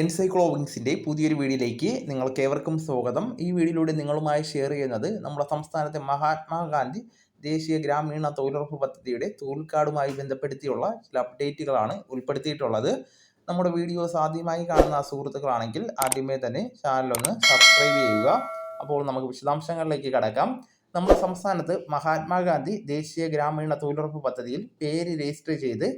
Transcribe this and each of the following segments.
എൻസൈക്ലോവിങ്സിന്റെ പുതിയൊരു വീഡിയോയിലേക്ക് നിങ്ങൾക്ക് ഏവർക്കും സ്വാഗതം. ഈ വീഡിയോയിലൂടെ നിങ്ങളുമായി ഷെയർ ചെയ്യുന്നത് നമ്മുടെ സംസ്ഥാനത്തെ മഹാത്മാഗാന്ധി ദേശീയ ഗ്രാമീണ തൊഴിലുറപ്പ് പദ്ധതിയുടെ തൊഴിൽക്കാടുമായി ബന്ധപ്പെടുത്തിയുള്ള ചില അപ്ഡേറ്റുകളാണ് ഉൾപ്പെടുത്തിയിട്ടുള്ളത്. നമ്മുടെ വീഡിയോസ് ആദ്യമായി കാണുന്ന സുഹൃത്തുക്കളാണെങ്കിൽ ആദ്യമേ തന്നെ ചാനലൊന്ന് സബ്സ്ക്രൈബ് ചെയ്യുക. അപ്പോൾ നമുക്ക് വിശദാംശങ്ങളിലേക്ക് കടക്കാം. നമ്മുടെ സംസ്ഥാനത്ത് മഹാത്മാഗാന്ധി ദേശീയ ഗ്രാമീണ തൊഴിലുറപ്പ് പദ്ധതിയിൽ പേര് രജിസ്റ്റർ ചെയ്ത്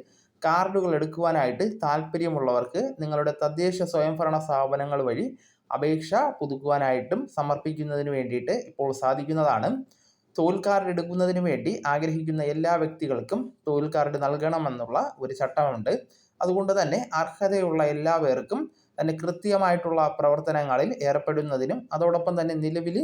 കാർഡുകൾ എടുക്കുവാനായിട്ട് താല്പര്യമുള്ളവർക്ക് നിങ്ങളുടെ തദ്ദേശ സ്വയംഭരണ സ്ഥാപനങ്ങൾ വഴി അപേക്ഷ പുതുക്കുവാനായിട്ടും സമർപ്പിക്കുന്നതിന് വേണ്ടിയിട്ട് ഇപ്പോൾ സാധിക്കുന്നതാണ്. തൊഴിൽ കാർഡ് എടുക്കുന്നതിന് വേണ്ടി ആഗ്രഹിക്കുന്ന എല്ലാ വ്യക്തികൾക്കും തൊഴിൽ കാർഡ് നൽകണമെന്നുള്ള ഒരു ചട്ടമുണ്ട്. അതുകൊണ്ട് തന്നെ അർഹതയുള്ള എല്ലാവർക്കും തന്നെ കൃത്യമായിട്ടുള്ള പ്രവർത്തനങ്ങളിൽ ഏർപ്പെടുന്നതിനും അതോടൊപ്പം തന്നെ നിലവിൽ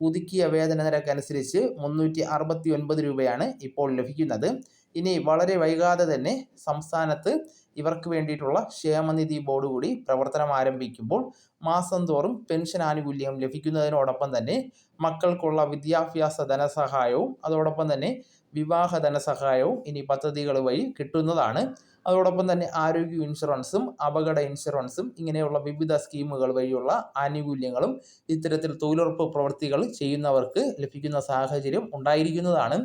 പുതുക്കിയ വേതന നിരക്ക് അനുസരിച്ച് മുന്നൂറ്റി അറുപത്തി ഒൻപത് രൂപയാണ് ഇപ്പോൾ ലഭിക്കുന്നത്. ഇനി വളരെ വൈകാതെ തന്നെ സംസ്ഥാനത്ത് ഇവർക്ക് വേണ്ടിയിട്ടുള്ള ക്ഷേമനിധി ബോർഡ് കൂടി പ്രവർത്തനം ആരംഭിക്കുമ്പോൾ മാസം തോറും പെൻഷൻ ആനുകൂല്യം ലഭിക്കുന്നതിനോടൊപ്പം തന്നെ മക്കൾക്കുള്ള വിദ്യാഭ്യാസ ധനസഹായവും അതോടൊപ്പം തന്നെ വിവാഹ ധനസഹായവും ഇനി പദ്ധതികൾ വഴി കിട്ടുന്നതാണ്. അതോടൊപ്പം തന്നെ ആരോഗ്യ ഇൻഷുറൻസും അപകട ഇൻഷുറൻസും ഇങ്ങനെയുള്ള വിവിധ സ്കീമുകൾ വഴിയുള്ള ആനുകൂല്യങ്ങളും ഇത്തരത്തിൽ തൊഴിലുറപ്പ് പ്രവൃത്തികൾ ചെയ്യുന്നവർക്ക് ലഭിക്കുന്ന സാഹചര്യം ഉണ്ടായിരിക്കുന്നതാണ്.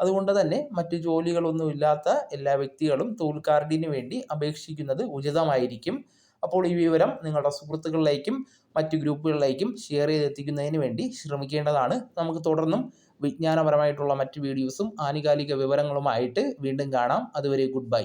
അതുകൊണ്ട് തന്നെ മറ്റു ജോലികളൊന്നും ഇല്ലാത്ത എല്ലാ വ്യക്തികളും തൊഴിൽ കാർഡിന് വേണ്ടി അപേക്ഷിക്കുന്നത് ഉചിതമായിരിക്കും. അപ്പോൾ ഈ വിവരം നിങ്ങളുടെ സുഹൃത്തുക്കളിലേക്കും മറ്റു ഗ്രൂപ്പുകളിലേക്കും ഷെയർ ചെയ്തെത്തിക്കുന്നതിന് വേണ്ടി ശ്രമിക്കേണ്ടതാണ്. നമുക്ക് തുടർന്നും വിജ്ഞാനപരമായിട്ടുള്ള മറ്റ് വീഡിയോസും ആനുകാലിക വിവരങ്ങളുമായിട്ട് വീണ്ടും കാണാം. അതുവരെ ഗുഡ് ബൈ